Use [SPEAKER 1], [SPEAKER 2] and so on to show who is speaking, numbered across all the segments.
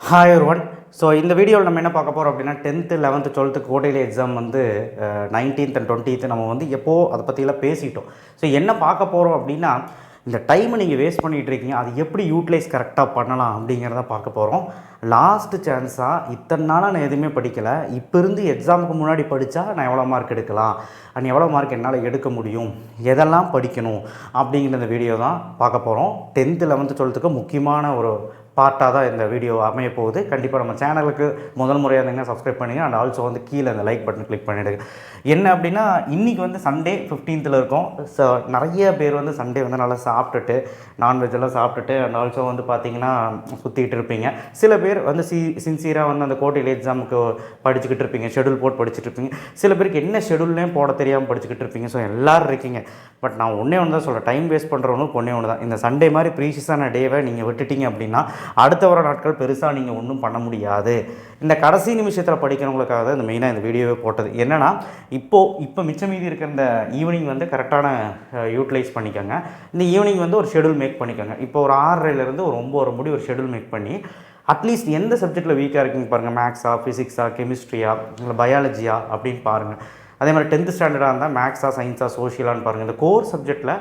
[SPEAKER 1] Hi one so இந்த வீடியோவில் நம்ம என்ன பார்க்க போகிறோம் அப்படின்னா டென்த்து லெவன்த்து டுவெல்த்து கோட்டையில் எக்ஸாம் வந்து நைன்டீன்த் அண்ட் டுவெண்ட்டீத்து நம்ம வந்து எப்போது அதை பற்றியெல்லாம் பேசிட்டோம். ஸோ என்ன பார்க்க போகிறோம் அப்படின்னா இந்த டைமை நீங்கள் வேஸ்ட் பண்ணிகிட்டு இருக்கீங்க. அது எப்படி யூட்டிலைஸ் கரெக்டாக பண்ணலாம் அப்படிங்கிறத பார்க்க போகிறோம் லாஸ்ட்டு சான்ஸாக இத்தனை நாளாக நான் எதுவுமே படிக்கலை. இப்போ இருந்து எக்ஸாமுக்கு முன்னாடி படித்தா நான் எவ்வளோ மார்க் எடுக்கலாம்? அண்ட் எவ்வளோ மார்க் என்னால் எடுக்க முடியும்? எதெல்லாம் படிக்கணும்? அப்படிங்கிற இந்த வீடியோ தான் பார்க்க போகிறோம் டென்த்து லெவன்த்து டுவெல்த்துக்கு முக்கியமான ஒரு பார்ட்டாக தான் இந்த வீடியோ அமைய போகுது. கண்டிப்பாக நம்ம சேனலுக்கு முதல் முறையாக இருந்தீங்கன்னா சப்ஸ்கிரைப் பண்ணுங்க. அண்ட் ஆல்சோ வந்து கீழே அந்த லைக் பட்டன் கிளிக் பண்ணிவிடுங்க என்ன அப்படின்னா இன்றைக்கி வந்து சண்டே ஃபிஃப்டீன்த்தில் இருக்கும். ஸோ நிறைய பேர் வந்து சண்டே வந்து நல்லா சாப்பிட்டுட்டு நான்வெஜ் எல்லாம் சாப்பிட்டுட்டு அண்ட் ஆல்சோ வந்து பார்த்தீங்கன்னா சுற்றிக்கிட்டு இருப்பீங்க. சில பேர் வந்து சி சின்சியராக வந்து அந்த கோட்டையில் எக்ஸாமுக்கு படிச்சுக்கிட்டு இருப்பீங்க. ஷெடியூல் போட்டு படிச்சுட்டு இருப்பீங்க. சில பேருக்கு என்ன ஷெடியூல்லையும் போட தெரியாமல் படிச்சுக்கிட்டு இருப்பீங்க. ஸோ எல்லோரும் இருக்கீங்க. பட் நான் ஒன்றே ஒன்று தான் சொல்கிறேன் டைம் வேஸ்ட் பண்ணுறவனுக்கு ஒன்றே ஒன்று தான் இந்த சண்டே மாதிரி ப்ரீஷியஸான டேவை நீங்கள் விட்டுட்டீங்க அப்படின்னா அடுத்த வர நாட்கள் பெருசாக நீங்கள் ஒன்றும் பண்ண முடியாது. இந்த கடைசி நிமிஷத்தில் படிக்கிறவங்களுக்காக தான் இந்த மெயினாக இந்த வீடியோவே போட்டது. என்னென்னா இப்போது இப்போ மிச்சம் மீதி இருக்கிற இந்த ஈவினிங் வந்து கரெக்டான யூட்டிலைஸ் பண்ணிக்கோங்க. இந்த ஈவினிங் வந்து ஒரு ஷெடியூல் மேக் பண்ணிக்கோங்க. இப்போ ஒரு ஆறரைலேருந்து ஒரு ஒம்பது முடி ஒரு ஷெடியூல் மேக் பண்ணி அட்லீஸ்ட் எந்த சப்ஜெக்ட்டில் வீக்காக இருக்குங்க பாருங்கள் மேக்ஸா ஃபிசிக்ஸா கெமிஸ்ட்ரியா இல்லை பயாலஜியா அப்படின்னு பாருங்கள் அதே மாதிரி டென்த்து ஸ்டாண்டர்டாக இருந்தால் மேக்ஸா சயின்ஸா சோஷியலான்னு பாருங்கள் இந்த கோர் சப்ஜெக்ட்டில்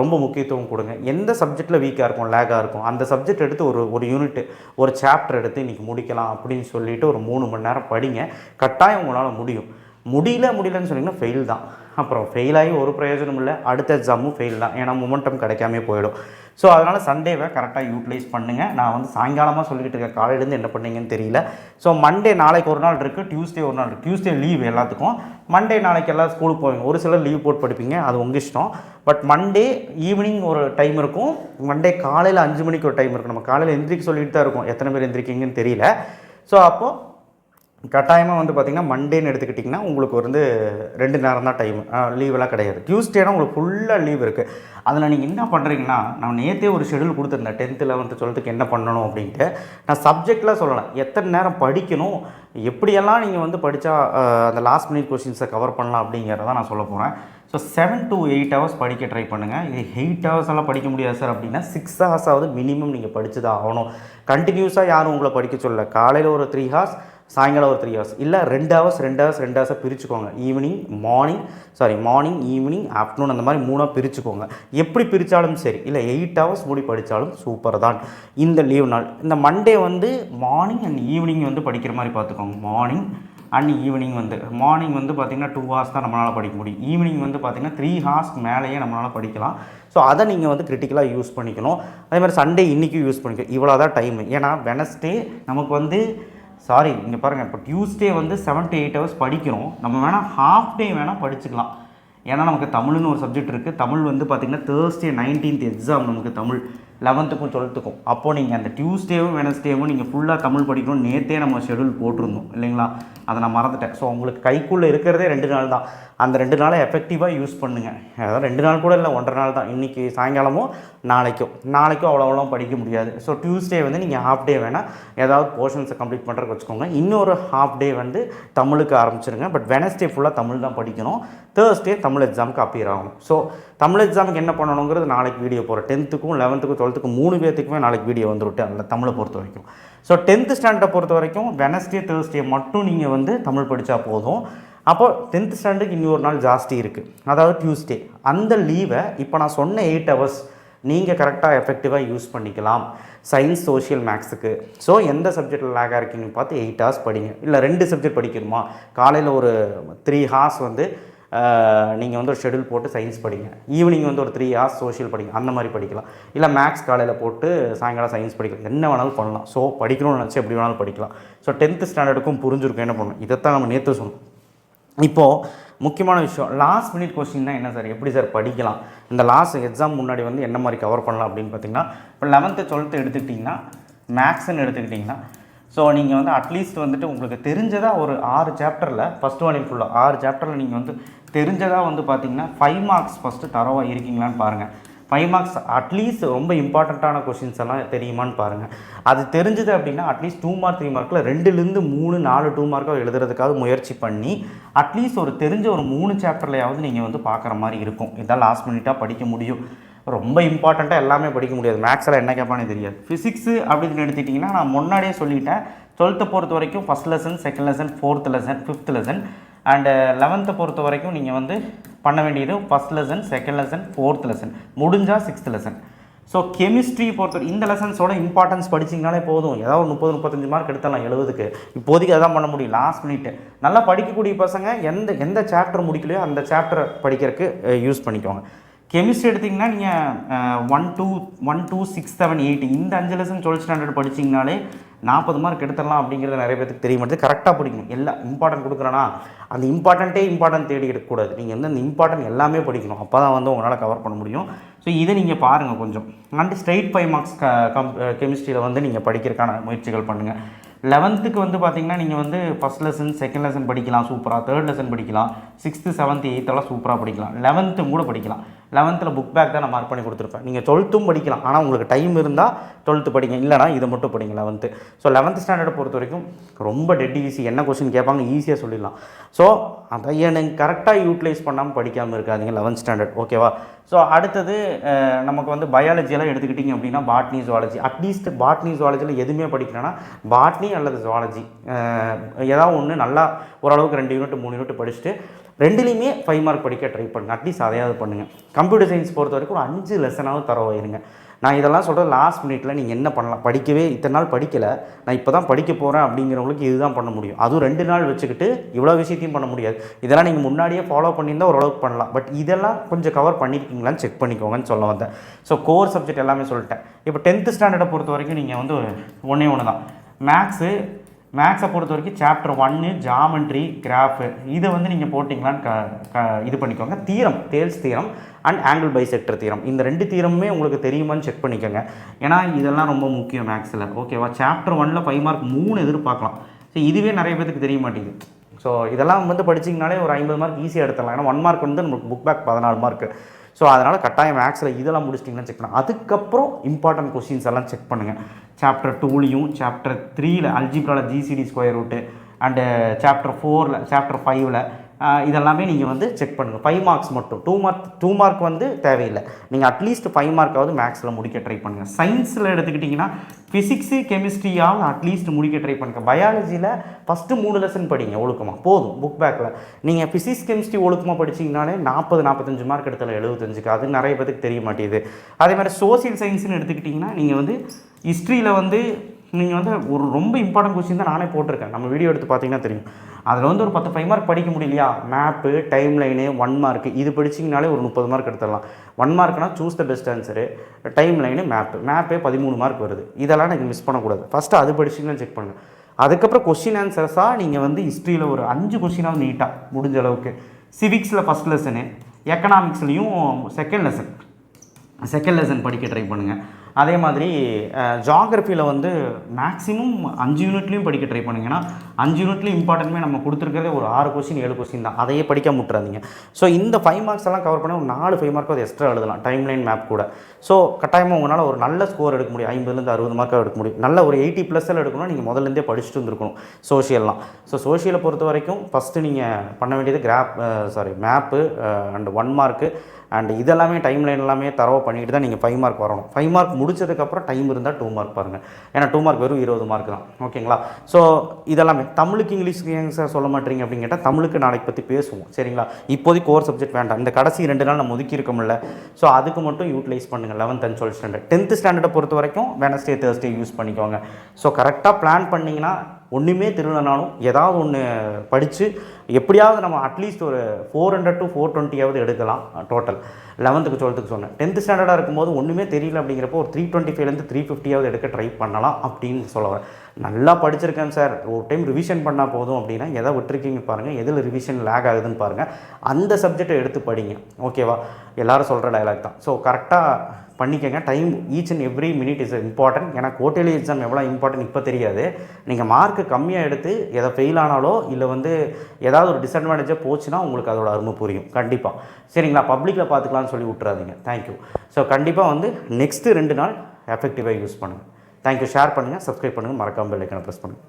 [SPEAKER 1] ரொம்ப முக்கியத்துவம் கொடுங்க. எந்த சப்ஜெக்ட்டில் வீக்காக இருக்கும் லேக்காக இருக்கும் அந்த சப்ஜெக்ட் எடுத்து ஒரு ஒரு யூனிட் ஒரு சாப்டர் எடுத்து இன்றைக்கி முடிக்கலாம் அப்படின்னு சொல்லிட்டு ஒரு மூணு மணி நேரம் படிங்க. கட்டாயம் உங்களால் முடியும். முடியல முடியலன்னு சொன்னீங்கன்னா ஃபெயில் தான். அப்புறம் ஃபெயில் ஆகி ஒரு பிரயோஜனம் இல்லை அடுத்த எக்ஸாமும் ஃபெயில் தான். ஏன்னா மொமெண்டம் கிடைக்காமே போயிடும். ஸோ அதனால் சண்டேவை கரெக்டாக யூட்டிலைஸ் பண்ணுங்கள் நான் வந்து சாயங்காலமாக சொல்லிக்கிட்டு இருக்கேன். காலையிலேருந்து என்ன பண்ணீங்கன்னு தெரியல. ஸோ மண்டே நாளைக்கு ஒரு நாள் இருக்குது டியூஸ்டே ஒரு நாள் இருக்குது டியூஸ்டே லீவ் எல்லாத்துக்கும். மண்டே நாளைக்கு எல்லாம் ஸ்கூலுக்கு போவீங்க. ஒரு சிலர் லீவ் போட்டு படிப்பீங்க. அது உங்கள் இஷ்டம். பட் மண்டே ஈவினிங் ஒரு டைம் இருக்கும். மண்டே காலையில் அஞ்சு மணிக்கு ஒரு டைம் இருக்கும். நம்ம காலையில் எந்திரிக்க சொல்லிட்டு தான் இருக்கும். எத்தனை பேர் எந்திரிக்கீங்கன்னு தெரியல. ஸோ அப்போது கட்டாயமாக வந்து பார்த்திங்கன்னா மண்டேன்னு எடுத்துக்கிட்டிங்கன்னா உங்களுக்கு வந்து ரெண்டு நேரம் தான் டைம் லீவெல்லாம் கிடையாது. டியூஸ்டேனா உங்களுக்கு ஃபுல்லாக லீவ் இருக்குது அதில் நீங்கள் என்ன பண்ணுறீங்கன்னா நான் நேற்றே ஒரு ஷெடியூல் கொடுத்துருந்தேன். டென்த்து லெவன்த்து டுவெல்த்துக்கு என்ன பண்ணணும் அப்படின்ட்டு. நான் சப்ஜெக்டில் சொல்லலாம் எத்தனை நேரம் படிக்கணும் எப்படியெல்லாம் நீங்கள் வந்து படித்தா அந்த லாஸ்ட் மினிட் கொஷின்ஸை கவர் பண்ணலாம் அப்படிங்கிறத நான் சொல்ல போகிறேன் so seven to eight hours படிக்க ட்ரை பண்ணுங்கள் இது எயிட் ஹவர்ஸ் எல்லாம் படிக்க முடியாது சார் அப்படின்னா சிக்ஸ் ஹவர்ஸாவது மினிமம் நீங்கள் படித்து தான் ஆகணும். கண்டினியூஸாக யாரும் உங்களை படிக்க சொல்லலை. காலையில் ஒரு த்ரீ ஹார்ஸ் சாயங்காலம் ஒரு த்ரீ ஹவர்ஸ் இல்லை ரெண்டு ஹவர்ஸ் ரெண்டு ஹவர்ஸ் ரெண்டு ஹவர்ஸாக பிரிச்சுக்கோங்க. Evening morning sorry morning evening afternoon அந்த மாதிரி மூணாக பிரிச்சுக்கோங்க. எப்படி பிரித்தாலும் சரி இல்லை எயிட் ஹவர்ஸ் மூடி படித்தாலும் சூப்பர் தான். இந்த லீவ் நாள் இந்த மண்டே வந்து மார்னிங் அண்ட் ஈவினிங் வந்து படிக்கிற மாதிரி பார்த்துக்கோங்க. மார்னிங் அண்ட் ஈவினிங் வந்து மார்னிங் வந்து பார்த்திங்கன்னா டூ ஹார்ஸ் தான் நம்மளால் படிக்க முடியும். ஈவினிங் வந்து பார்த்திங்கன்னா த்ரீ ஹார்ஸ் மேலேயே நம்மளால் படிக்கலாம். ஸோ அதை நீங்கள் வந்து கிரிட்டிக்கலாக யூஸ் பண்ணிக்கணும். அதே மாதிரி சண்டே இன்றைக்கும் யூஸ் பண்ணிக்கணும். இவ்வளோ தான் டைம் ஏன்னா வெனஸ்டே நமக்கு வந்து சாரி இங்கே பாருங்கள் இப்போ டியூஸ்டே வந்து செவன் டு எயிட் ஹவர்ஸ் படிக்கிறோம். நம்ம வேணால் ஹாஃப் டே வேணால் படிச்சுக்கலாம். ஏன்னா நமக்கு தமிழ்னு ஒரு சப்ஜெக்ட் இருக்குது தமிழ் வந்து பார்த்திங்கன்னா தேர்ஸ்டே நைன்டீன்த் எக்ஸாம் நமக்கு தமிழ். லெவன்த்துக்கும் டுவெல்த்துக்கும் அப்போது நீங்கள் அந்த டியூஸ்டேவும் வெனஸ்டேவும் நீங்கள் ஃபுல்லாக தமிழ் படிக்கணும் நேற்றே நம்ம ஷெடியூல் போட்டிருந்தோம் இல்லைங்களா? அதை நான் மறந்துட்டேன். ஸோ உங்களுக்கு கைக்குள்ளே இருக்கிறதே ரெண்டு நாள் தான். அந்த ரெண்டு நாளை எஃபெக்டிவாக யூஸ் பண்ணுங்கள் அதாவது ரெண்டு நாள் கூட இல்லை ஒன்றரை நாள் தான். இன்றைக்கி சாயங்காலமும் நாளைக்கும் நாளைக்கும் அவ்வளோ அவ்வளோ படிக்க முடியாது. ஸோ டியூஸ்டே வந்து நீங்கள் ஹாஃப் டே வேணால் ஏதாவது போர்ஷன்ஸை கம்ப்ளீட் பண்ணுறதுக்கு வச்சுக்கோங்க. இன்னொரு ஹாஃப் டே வந்து தமிழுக்கு ஆரம்பிச்சிருங்க. பட் வெனஸ்டே ஃபுல்லாக தமிழ் தான் படிக்கணும். தேர்ஸ்டே தமிழ் எக்ஸாமுக்கு அப்பியர் ஆகணும். ஸோ தமிழ் எக்ஸாமுக்கு என்ன பண்ணணுங்கிறது நாளைக்கு வீடியோ போகிறேன் டென்த்துக்கும் லெவன்த்துக்கும் டுவெல்த்துக்கும் மூணு பேர்த்துக்குமே நாளைக்கு வீடியோ வந்துவிட்டு அந்த தமிழை பொறுத்த வரைக்கும். ஸோ டென்த்து ஸ்டாண்டர்டை பொறுத்த வரைக்கும் வெனஸ்டே தேர்ஸ்டே மட்டும் நீங்கள் வந்து தமிழ் படித்தா போதும். அப்போ டென்த் ஸ்டாண்டர்டுக்கு இன்னொரு நாள் ஜாஸ்தி இருக்குது அதாவது டியூஸ்டே அந்த லீவை இப்போ நான் சொன்ன எயிட் ஹவர்ஸ் நீங்கள் கரெக்டாக எஃபெக்டிவாக யூஸ் பண்ணிக்கலாம். சயின்ஸ் சோஷியல் மேக்ஸுக்கு ஸோ எந்த சப்ஜெக்டில் லேக்காக இருக்கீங்கன்னு பார்த்து எயிட் ஹவர்ஸ் படிங்க. இல்லை ரெண்டு சப்ஜெக்ட் படிக்கணுமா? காலையில் ஒரு த்ரீ ஹார்ஸ் வந்து நீங்கள் வந்து ஒரு ஷெடியூல் போட்டு சயின்ஸ் படிங்க. ஈவினிங் வந்து ஒரு த்ரீ ஹார்ஸ் சோஷியல் படிங்க. அந்த மாதிரி படிக்கலாம். இல்லை மேக்ஸ் காலையில் போட்டு சாயங்காலம் சயின்ஸ் படிக்கலாம். என்ன வேணாலும் பண்ணலாம். ஸோ படிக்கணும்னு நினச்சி எப்படி வேணாலும் படிக்கலாம். ஸோ டென்த்து ஸ்டாண்டர்டுக்கும் புரிஞ்சிருக்கும் என்ன பண்ணணும். இதைத்தான் நம்ம நேற்று சொன்னோம். இப்போது முக்கியமான விஷயம். லாஸ்ட் மினிட் கொஸ்டின் தான் என்ன சார் எப்படி சார் படிக்கலாம்? இந்த லாஸ்ட் எக்ஸாம் முன்னாடி வந்து என்ன மாதிரி கவர் பண்ணலாம் அப்படின்னு பார்த்தீங்கன்னா இப்போ லெவன்த்து டுவெல்த்து எடுத்துக்கிட்டிங்கன்னா மேக்ஸ்ன்னு எடுத்துக்கிட்டிங்கன்னா ஸோ நீங்கள் வந்து அட்லீஸ்ட் வந்துட்டு உங்களுக்கு தெரிஞ்சதாக ஒரு ஆறு சாப்டரில் ஃபஸ்ட் ஒன் ஃபுல்லாக ஆறு சாப்டரில் நீங்கள் வந்து தெரிஞ்சதாக வந்து பார்த்தீங்கன்னா ஃபைவ் மார்க்ஸ் ஃபஸ்ட்டு தரவாக இருக்கீங்களான்னு பாருங்கள் ஃபைவ் மார்க்ஸ் அட்லீஸ்ட் ரொம்ப இம்பார்ட்டண்ட்டான கொஷின்ஸ் எல்லாம் தெரியுமான்னு பாருங்கள் அது தெரிஞ்சது அப்படின்னா அட்லீஸ்ட் டூ மார்க் த்ரீ மார்க்கில் ரெண்டுலேருந்து மூணு நாலு டூ மார்க்காக எழுதுறதுக்காக முயற்சி பண்ணி அட்லீஸ்ட் ஒரு தெரிஞ்ச ஒரு மூணு சாப்டர்லையாவது நீங்கள் வந்து பார்க்குற மாதிரி இருக்கும். இதான் லாஸ்ட் மினிட்டாக படிக்க முடியும். ரொம்ப இம்பார்ட்டண்ட்டாக எல்லாமே படிக்க முடியாது. மேக்ஸில் என்ன கேட்பானே தெரியாது. ஃபிசிக்ஸு அப்படின்னு எடுத்துக்கிட்டிங்கன்னா நான் முன்னாடியே சொல்லிட்டேன். டுவெல்த்தை பொறுத்த வரைக்கும் first lesson second lesson fourth lesson fifth lesson and லெவன்த்தை பொறுத்த வரைக்கும் நீங்கள் வந்து பண்ண வேண்டியது first lesson second lesson fourth lesson முடிஞ்சால் சிக்ஸ்த் லெசன் ஸோ கெமிஸ்ட்ரி பொறுத்த இந்த லெசன்ஸோட இம்பார்ட்டன்ஸ் படிச்சிங்கனாலே போதும். ஏதாவது ஒரு முப்பது முப்பத்தஞ்சு மார்க் எடுத்தலாம் எழுபதுக்கு இப்போதைக்கு அதான் பண்ண முடியும். லாஸ்ட் மினிட் நல்லா படிக்கக்கூடிய பசங்க எந்த எந்த சாப்டர் முடிக்கலையோ அந்த சாப்டரை படிக்கிறதுக்கு யூஸ் பண்ணிக்கோங்க. கெமிஸ்ட்ரி எடுத்திங்கன்னா நீங்கள் one two one two six seven eight இந்த அஞ்சு லெசன் டுவெல்த் ஸ்டாண்டர்ட் படிச்சிங்கனாலே நாற்பது மார்க் எடுத்துடலாம் அப்படிங்கிறது நிறைய பேருக்கு தெரிய மாட்டேது கரெக்டாக படிக்கணும். எல்லாம் இம்பார்ட்டன்ட் கொடுக்குறேன்னா அந்த இம்பார்ட்டண்ட்டே இம்பார்ட்டன்ட் தேடி எடுக்கக்கூடாது. நீங்கள் வந்து அந்த இம்பார்ட்டன்ட் எல்லாமே படிக்கணும். அப்போ தான் வந்து உங்களால் கவர் பண்ண முடியும். ஸோ இதை நீங்கள் பாருங்கள் கொஞ்சம். அண்ட் ஸ்ட்ரெயிட் ஃபைவ் மார்க்ஸ் க கம் கெமிஸ்ட்ரியில் வந்து நீங்கள் படிக்கிறதுக்கான முயற்சிகள் பண்ணுங்கள் லெவன்த்துக்கு வந்து பார்த்தீங்கன்னா நீங்கள் வந்து ஃபஸ்ட் லெசன் செகண்ட் லெசன் படிக்கலாம். சூப்பராக தேர்ட் லெசன் படிக்கலாம். சிக்ஸ்த்து செவன்த் எயித்தெல்லாம் சூப்பராக படிக்கலாம். லெவன்த்து கூட படிக்கலாம். லெவன்த்தில் புக் பேக் தான் நான் மார்க் பண்ணி கொடுத்துருப்பேன். நீங்கள் டுவெல்த்தும் படிக்கலாம். ஆனால் உங்களுக்கு டைம் இருந்தால் டுவெல்த்து படிங்க. இல்லைனா இதை மட்டும் படிங்க லெவன்த்து ஸோ லெவன்த் ஸ்டாண்டர்டை பொறுத்த வரைக்கும் ரொம்ப டெட் ஈஸி என்ன கொஸ்டின் கேட்பாங்க? ஈஸியாக சொல்லிடலாம். ஸோ அதை எனக்கு கரெக்டாக யூட்டிலைஸ் பண்ணாமல் படிக்காமல் இருக்காதிங்க லெவன்த் ஸ்டாண்டர்ட் ஓகேவா ஸோ அடுத்தது நமக்கு வந்து பயாலஜியெல்லாம் எடுத்துக்கிட்டிங்க அப்படின்னா botany zoology at least botany ஜுவாலஜியில் எதுவுமே படிக்கிறேன்னா பாட்னி அல்லது ஜுவாலஜி ஏதாவது ஒன்று நல்லா ஓரளவுக்கு ரெண்டு யூனிட் மூணு யூனிட் படிச்சுட்டு ரெண்டுலேயுமே ஃபைவ் மார்க் படிக்க ட்ரை பண்ணுங்க. அட்லீஸ்ட் அதையாவது பண்ணுங்கள் கம்ப்யூட்டர் சயின்ஸ் பொறுத்த வரைக்கும் ஒரு அஞ்சு லெசனாவது தரவாயிருங்க நான் இதெல்லாம் சொல்கிறது லாஸ்ட் மினிட்ல நீங்கள் என்ன பண்ணலாம்? படிக்கவே இத்தனை நாள் படிக்கலை. நான் இப்போ தான் படிக்க போகிறேன் அப்படிங்கிறவங்களுக்கு இதுதான் பண்ண முடியும். அதுவும் ரெண்டு நாள் வச்சுக்கிட்டு இவ்வளோ விஷயத்தையும் பண்ண முடியாது. இதெல்லாம் நீங்கள் முன்னாடியே ஃபாலோ பண்ணியிருந்தால் ஓரளவுக்கு பண்ணலாம். பட் இதெல்லாம் கொஞ்சம் கவர் பண்ணியிருக்கீங்களான்னு செக் பண்ணிக்கோங்கன்னு சொல்ல வந்தேன். ஸோ கோர் சப்ஜெக்ட் எல்லாமே சொல்லிட்டேன். இப்போ டென்த்து ஸ்டாண்டர்டை பொறுத்த வரைக்கும் நீங்கள் வந்து ஒன்றே ஒன்று தான் மேக்ஸு மேக்ஸை பொறுத்த வரைக்கும் சாப்டர் ஒன்று ஜாமெண்ட்ரி கிராஃபு இதை வந்து நீங்கள் போட்டிங்களான்னு க க இது பண்ணிக்கோங்க. தீரம் தேல்ஸ் தீரம் அண்ட் ஆங்கிள் பைசெக்டர் தீரம். இந்த ரெண்டு தீரமுமே உங்களுக்கு தெரியுமான்னு செக் பண்ணிக்கோங்க. ஏன்னா இதெல்லாம் ரொம்ப முக்கியம் மேக்ஸில் ஓகேவா சாப்டர் ஒனில் ஃபைவ் மார்க் மூணு எதிர்பார்க்கலாம். ஸோ இதுவே நிறைய பேருக்கு தெரிய மாட்டேங்குது. ஸோ இதெல்லாம் வந்து படிச்சிங்கனாலே ஒரு ஐம்பது மார்க் ஈஸியாக எடுத்துடலாம். ஏன்னா ஒன் மார்க் வந்து நமக்கு புக் பேக் பதினாலு மார்க்கு ஸோ அதனால் கட்டாயம் மேக்ஸில் இதெல்லாம் முடிச்சிட்டிங்கன்னா செக் பண்ணலாம் அதுக்கப்புறம் இம்பார்ட்டன்ட் கொஸ்டின்ஸ் எல்லாம் செக் பண்ணுங்கள் சாப்டர் டூலையும் சாப்டர் த்ரீயில் அல்ஜிப்ராவில் GCD square root and chapter ஃபோரில் சாப்டர் ஃபைவ்ல இதெல்லாமே நீங்கள் வந்து செக் பண்ணுங்கள் ஃபைவ் மார்க்ஸ் மட்டும். டூ மார்க் டூ மார்க் வந்து தேவையில்லை. நீங்கள் அட்லீஸ்ட் ஃபைவ் மார்க்காவது மேக்ஸில் முடிக்க ட்ரை பண்ணுங்கள் சயின்ஸில் எடுத்துக்கிட்டிங்கன்னா ஃபிசிக்ஸு கெமிஸ்ட்ரியால் அட்லீஸ்ட் முடிக்க ட்ரை பண்ணுங்கள் பயாலஜியில் ஃபஸ்ட்டு மூணு லெசன் படிங்க ஒழுக்கமாக போதும் புக் பேக்கில் நீங்கள் ஃபிசிக்ஸ் கெமிஸ்ட்ரி ஒழுக்கமாக படிச்சிங்கனாலே நாற்பது நாற்பத்தஞ்சு மார்க் எடுத்தல எழுபத்தஞ்சுக்கு அது நிறைய பேருக்கு தெரிய மாட்டேங்குது. அதே மாதிரி சோசியல் சயின்ஸ்னு எடுத்துக்கிட்டிங்கன்னா நீங்கள் வந்து ஹிஸ்ட்ரியில் வந்து நீங்கள் வந்து ஒரு ரொம்ப இம்பார்ட்டன்ட் கொஸ்டின் தான் நானே போட்டிருக்கேன். நம்ம வீடியோ எடுத்து பார்த்தீங்கன்னா தெரியும். அதில் வந்து ஒரு பத்து ஃபைவ் மார்க் படிக்க முடியலையா? Map time line one mark இது படிச்சிங்கனாலே ஒரு முப்பது மார்க் எடுத்துடலாம். One மார்க்னால் choose the best answer time line map மேப்பே பதிமூணு மார்க் வருது. இதெல்லாம் நீங்கள் மிஸ் பண்ணக்கூடாது. ஃபஸ்ட்டு அது படிச்சிங்கன்னா செக் பண்ணுங்கள் அதுக்கப்புறம் கொஸ்டின் ஆன்சர்ஸாக நீங்கள் வந்து ஹிஸ்ட்ரியில் ஒரு அஞ்சு கொஸ்டினாக நீட்டாக முடிஞ்ச அளவுக்கு. சிவிக்ஸில் ஃபஸ்ட் லெசனு எக்கனாமிக்ஸ்லேயும் செகண்ட் லெசன் செகண்ட் லெசன் படிக்க ட்ரை பண்ணுங்கள் அதே மாதிரி ஜாகிரஃபியில் வந்து மேக்ஸிமம் அஞ்சு யூனிட்லேயும் படிக்க ட்ரை பண்ணுங்க. ஏன்னா அஞ்சு யூனிட்லேயும் இம்பார்ட்டன்மே நம்ம கொடுத்துருக்கிறதே ஒரு ஆறு கொஸ்டின் ஏழு கொஸ்டின் தான். அதையே படிக்க முட்டுறாதீங்க. ஸோ இந்த ஃபைவ் மார்க்ஸ் எல்லாம் கவர் பண்ணி ஒரு நாலு ஃபைவ் மார்க் அது எக்ஸ்ட்ரா எழுதலாம். டைம் லைன் மேப் கூட. ஸோ கட்டாயமாக உங்களால் ஒரு நல்ல ஸ்கோர் எடுக்க முடியும். ஐம்பதுலேருந்து அறுபது மார்க்காக எடுக்க முடியும். நல்ல ஒரு எயிட்டி ப்ளஸ்ஸில் எடுக்கணும் நீங்கள் முதல்லேருந்தே படிச்சுட்டு வந்துருக்கணும். சோஷியல்லாம் ஸோ சோஷியலை பொறுத்த வரைக்கும் ஃபஸ்ட்டு நீங்கள் பண்ண வேண்டியது graph sorry map and one mark and இதெல்லாமே டைம் லைன் எல்லாமே தரவை பண்ணிட்டு தான் நீங்கள் ஃபைவ் மார்க் வரணும். ஃபைவ் மார்க் முடிச்சதுக்கப்புறம் டைம் இருந்தால் டூ மார்க் பாருங்கள் ஏன்னா டூ மார்க் வெறும் இருபது மார்க் தான். ஓகேங்களா ஸோ இதெல்லாமே தமிழுக்கு இங்கிலீஷ்க்கு ஏங்க சார் சொல்ல மாட்டீங்க அப்படின்னு கேட்டால் தமிழுக்கு நாளைக்கு பற்றி பேசுவோம். சரிங்களா? இப்போதைக்கு கோர் சப்ஜெக்ட் வேண்டாம். இந்த கடைசி ரெண்டு நாள் நம்ம ஒதுக்கி இருக்கோம்ல. ஸோ அதுக்கு மட்டும் யூட்டிலைஸ் பண்ணுங்கள் eleventh and twelfth standard tenth ஸ்டாண்டர்டை பொறுத்த வரைக்கும் வெனஸ்டே தேர்ஸ்டே யூஸ் பண்ணிக்கோங்க. ஸோ கரெக்டாக பிளான் பண்ணிங்கன்னா ஒன்றுமே திருவிழனாலும் ஏதாவது ஒன்று படித்து எப்படியாவது நம்ம அட்லீஸ்ட் ஒரு ஃபோர் ஹண்ட்ரட் டு ஃபோர் டுவெண்ட்டியாவது எடுக்கலாம் டோட்டல் லெவன்த்துக்கு டுவெல்த்துக்கு சொன்னேன். டென்த்து ஸ்டாண்டர்டாக இருக்கும்போது ஒன்றுமே தெரியல அப்படிங்கிறப்போ ஒரு த்ரீ டுவெண்ட்டி ஃபைவ்லேருந்து த்ரீ ஃபிஃப்டியாவது எடுக்க ட்ரை பண்ணலாம் அப்படின்னு சொல்ல வரேன். நல்லா படிச்சிருக்கேன் சார் ஒரு டைம் ரிவிஷன் பண்ணால் போதும் அப்படின்னா எதை விட்டுருக்கீங்க பாருங்கள் எதில் ரிவிஷன் லேக் ஆகுதுன்னு பாருங்கள் அந்த சப்ஜெக்டை எடுத்து படிங்க. ஓகேவா எல்லாரும் சொல்கிற டைலாக் தான். ஸோ கரெக்டாக பண்ணிக்கங்க. Time each and every minute is important ஏன்னா கோட்டேலி எக்ஸாம் எவ்வளோ இம்பார்ட்டன்ட் இப்போ தெரியாது. நீங்கள் மார்க்கு கம்மியாக எடுத்து எதை ஃபெயில் ஆனாலோ இல்லை வந்து எதை ஏதாவது ஒரு டிஸ்அட்வான்டேஜாக போச்சுன்னா உங்களுக்கு அதோட அருமை புரியும். கண்டிப்பாக சரிங்களா? பப்ளிக்கில் பார்த்துக்கலாம்னு சொல்லி விட்றாதீங்க தேங்க்யூ ஸோ கண்டிப்பாக வந்து நெக்ஸ்ட்டு ரெண்டு நாள் எஃபெக்டிவாக யூஸ் பண்ணுங்கள் தேங்க்யூ ஷேர் பண்ணுங்கள் சப்ஸ்கிரைப் பண்ணுங்கள் மறக்காமல் பெல் ஐக்கனை ப்ரெஸ் பண்ணுங்கள்